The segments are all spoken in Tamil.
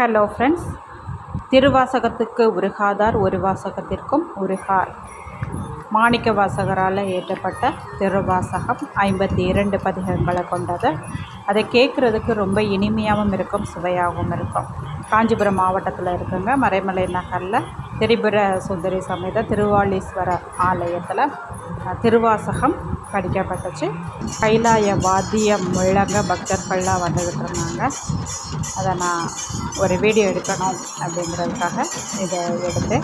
ஹலோ ஃப்ரெண்ட்ஸ் திருவாசகத்துக்கு உருகாதார் ஒரு வாசகத்திற்கும் உருகார். மாணிக்க வாசகரால் ஏற்றப்பட்ட திருவாசகம் ஐம்பத்தி இரண்டு பதிகங்களை கொண்டது. அதை கேட்குறதுக்கு ரொம்ப இனிமையாகவும் இருக்கும் சுவையாகவும் இருக்கும். காஞ்சிபுரம் மாவட்டத்தில் இருக்குங்க மறைமலை நகரில் திரிபுர சுந்தரி சமேத திருவாளீஸ்வரர் ஆலயத்தில் திருவாசகம் படிக்கப்பட்டுச்சு கைலாய வாத்தியம் முழங்க பக்தர்கள்லாம் வந்துக்கிட்டு இருந்தாங்க அதை நான் ஒரு வீடியோ எடுக்கணும் அப்படிங்கிறதுக்காக இதை எடுத்து.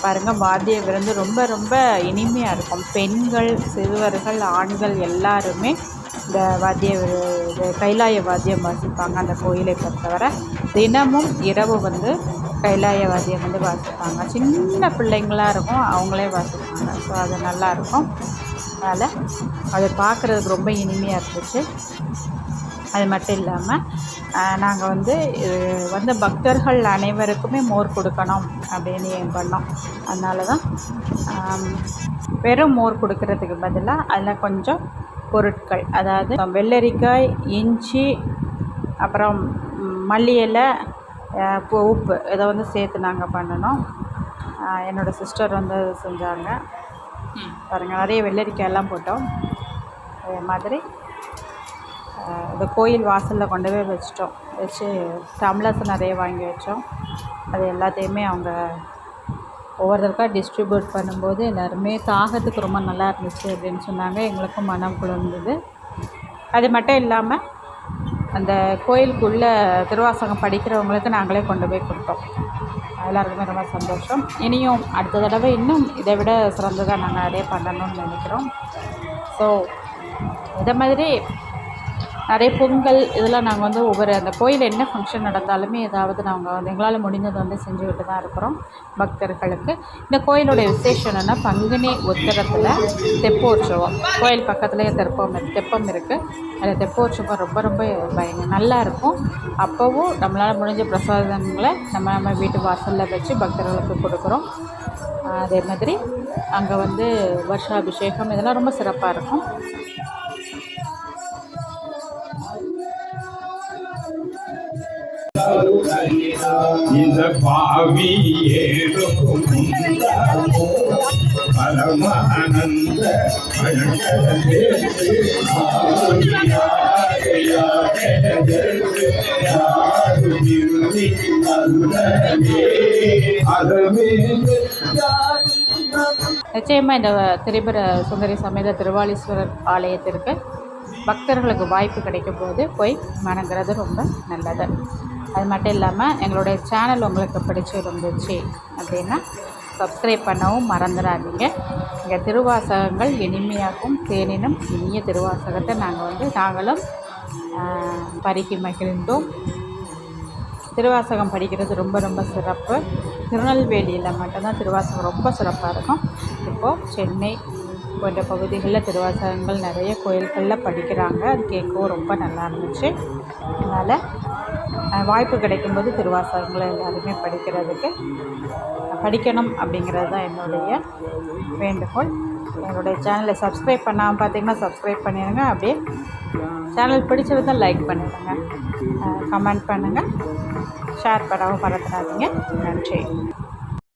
பாருங்கள் வாத்திய விருந்து ரொம்ப ரொம்ப இனிமையாக இருக்கும். பெண்கள் சிறுவர்கள் ஆண்கள் எல்லாருமே இந்த வாத்திய விரு- கைலாய வாத்தியம் வாசிப்பாங்க அந்த கோயிலை பொறுத்தவரை. தினமும் இரவு வந்து கைலாய வாத்தியம் வந்து வாசிப்பாங்க. சின்ன பிள்ளைங்களாக இருக்கும் அவங்களே வாசிப்பாங்க. ஸோ அது நல்லாயிருக்கும் அதனால் அதை பார்க்குறதுக்கு ரொம்ப இனிமையாக இருந்துச்சு. அது மட்டும் இல்லாமல் நாங்கள் வந்து வந்து வந்த பக்தர்கள் அனைவருக்குமே மோர் கொடுக்கணும் அப்படின்னு ஏன் பண்ணோம். அதனால தான் வெறும் மோர் கொடுக்கறதுக்கு பதிலாக அதில் கொஞ்சம் பொருட்கள். அதாவது வெள்ளரிக்காய் இஞ்சி அப்புறம் மல்லி இலை உப்பு இதை வந்து சேர்த்து நாங்கள் பண்ணணும். என்னோடய சிஸ்டர் வந்து செஞ்சாங்க. பாருங்கள் நிறைய வெள்ளரிக்காயெல்லாம் போட்டோம். அதே மாதிரி இந்த கோயில் வாசலில் கொண்டு போய் வச்சிட்டோம். வச்சு டம்ளர்ஸ் நிறைய வாங்கி வச்சோம். அது எல்லாத்தையுமே அவங்க ஒவ்வொருத்தருக்கா டிஸ்ட்ரிபியூட் பண்ணும்போது எல்லாருமே தாகத்துக்கு ரொம்ப நல்லா இருந்துச்சு அப்படின்னு சொன்னாங்க. எங்களுக்கும் மனம் குளிர்ந்தது. அது மட்டும் இல்லாமல் அந்த கோயிலுக்குள்ளே திருவாசகம் படிக்கிறவங்களுக்கு நாங்களே கொண்டு போய் கொடுத்தோம். எல்லாருக்குமே ரொம்ப சந்தோஷம். இனியும் அடுத்த தடவை இன்னும் இதை விட சிறந்ததாக நாங்கள் நிறைய பண்ணணும்னு நினைக்கிறோம். ஸோ இதை மாதிரி நிறைய பொங்கல் இதெல்லாம் நாங்கள் வந்து ஒவ்வொரு அந்த கோயில் என்ன ஃபங்க்ஷன் நடந்தாலுமே ஏதாவது நாங்கள் வந்து எங்களால் முடிஞ்சதை வந்து செஞ்சுக்கிட்டு தான் இருக்கிறோம் பக்தர்களுக்கு. இந்த கோயிலுடைய விசேஷம் என்னென்னா பங்குனி உத்தரத்தில் தெப்போற்சவம். கோயில் பக்கத்துலேயே தெப்பம் தெப்பம் இருக்குது அந்த தெப்போற்சவம் ரொம்ப ரொம்ப பயங்க நல்லா இருக்கும். அப்போவும் நம்மளால் முடிஞ்ச பிரசாதங்களை நம்ம நம்ம வீட்டு வாசலில் வச்சு பக்தர்களுக்கு கொடுக்குறோம். அதே மாதிரி அங்கே வந்து வருஷாபிஷேகம் இதெல்லாம் ரொம்ப சிறப்பாக இருக்கும். இந்த பாவி ஏறும் பரமானந்த நிச்சயமாக இந்த திரிபுர சுந்தரி சமேத திருவாலீஸ்வரர் ஆலயத்திற்கு பக்தர்களுக்கு வாய்ப்பு கிடைக்கும் போது போய் வணங்குறது ரொம்ப நல்லது. அது மட்டும் இல்லாமல் எங்களுடைய சேனல் உங்களுக்கு பிடிச்சிருந்துச்சு அப்படின்னா சப்ஸ்கிரைப் பண்ணவும் மறந்துடாதீங்க. இங்கே திருவாசகங்கள் இனிமையாகவும் தேனினும் இனிய திருவாசகத்தை நாங்கள் வந்து நாங்களும் ஆஹ், பருகி மகிழ்ந்தோம். திருவாசகம் படிக்கிறது ரொம்ப ரொம்ப சிறப்பு. திருநெல்வேலியில் மட்டும்தான் திருவாசகம் ரொம்ப சிறப்பாக இருக்கும். இப்போது சென்னை போன்ற பகுதிகளில் திருவாசகங்கள் நிறைய கோயில்களில் படிக்கிறாங்க. அது கேட்கவும் ரொம்ப நல்லா இருந்துச்சு. அதனால் வாய்ப்பு கிடைக்கும்போது திருவாசகங்களை எல்லாருமே படிக்கிறதுக்கு படிக்கணும் அப்படிங்கிறது தான் என்னுடைய வேண்டுகோள். என்னுடைய சேனலை சப்ஸ்கிரைப் பண்ணாமல் பார்த்தீங்கன்னா சப்ஸ்கிரைப் பண்ணிடுங்க அப்படியே சேனல் பிடிச்சிருந்தால் லைக் பண்ணிடுங்க கமெண்ட் பண்ணுங்கள் ஷேர் பண்ணாமல் மறந்துடாதீங்க. நன்றி.